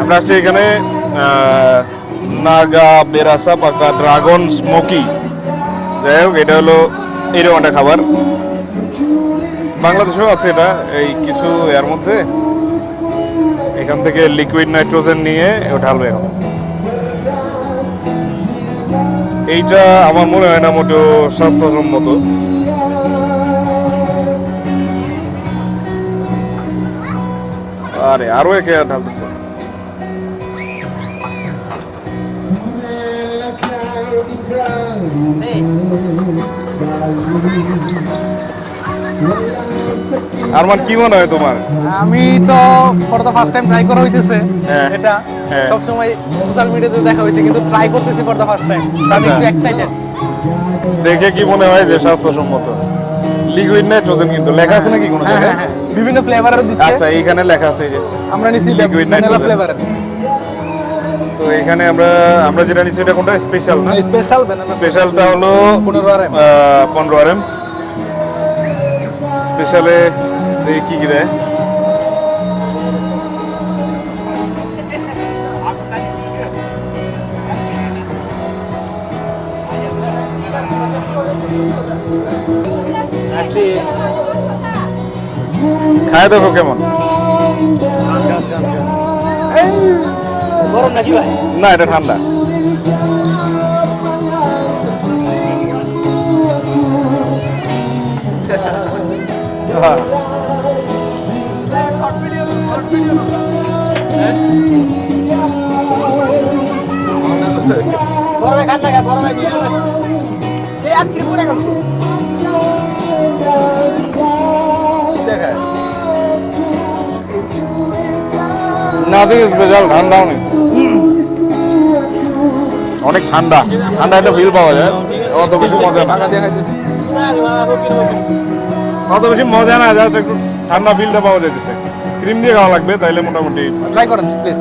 আমরা আছি এখানে নাগা, বেরাসা, পাকা ড্রাগন স্মোকি। যাই হোক, এটা হলো এরকম একটা খাবার। বাংলাদেশেও আছে এটা, এই কিছু এর মধ্যে। এখান থেকে লিকুইড নাইট্রোজেন নিয়ে ঢালবে এখন। এইটা আমার মনে হয় না মোটেও স্বাস্থ্যসম্মত। আরে আরও একে ঢালতেছে আরমান কি মনে হয় তোমার আমি তো for the first time try করা হইতেছে হ্যাঁ। এটা হ্যাঁ। সবসময় সোশ্যাল মিডিয়াতে দেখা হয়েছে কিন্তু ট্রাই করতেছি ফর দ্য ফার্স্ট টাইম আমি আচ্ছা। একটু এক্সাইটেড দেখে কি মনে হয় যে স্বাস্থ্যসম্মত লিকুইড নাইট্রোজেন কিন্তু লেখা আছে নাকি কোনো হ্যাঁ জায়গায়? হ্যাঁ হ্যাঁ। বিভিন্ন ফ্লেভারের দিচ্ছে। আচ্ছা এইখানে লেখা আছে যে আমরা নিছি ভ্যানিলা nitrogen। ফ্লেভারের তো এখানে আমরা আমরা যেটা নিচ্ছি এটা কোনটা? স্পেশাল না? স্পেশাল স্পেশালটা হলো পনেরো আর এম পনেরো আর এম স্পেশালে দেখি কি কি দেয়? আসি খায় দেখো কেমন? গরম নাকি ভাই? না এটা ঠান্ডা। হ্যাঁ। গরমে খান না গরমে কি এই নাথিং স্পেশাল ঠান্ডা অনেক অনেক ঠান্ডা। ঠান্ডা একটা ফিল পাওয়া যায়। অত বেশি মজা না। অত বেশি মজা না জাস্ট একটু ঠান্ডা ফিলটা পাওয়া যাইতেছে। ক্রিম দিয়ে খাওয়া লাগবে, তাইলে মোটামুটি ট্রাই করেন প্লিজ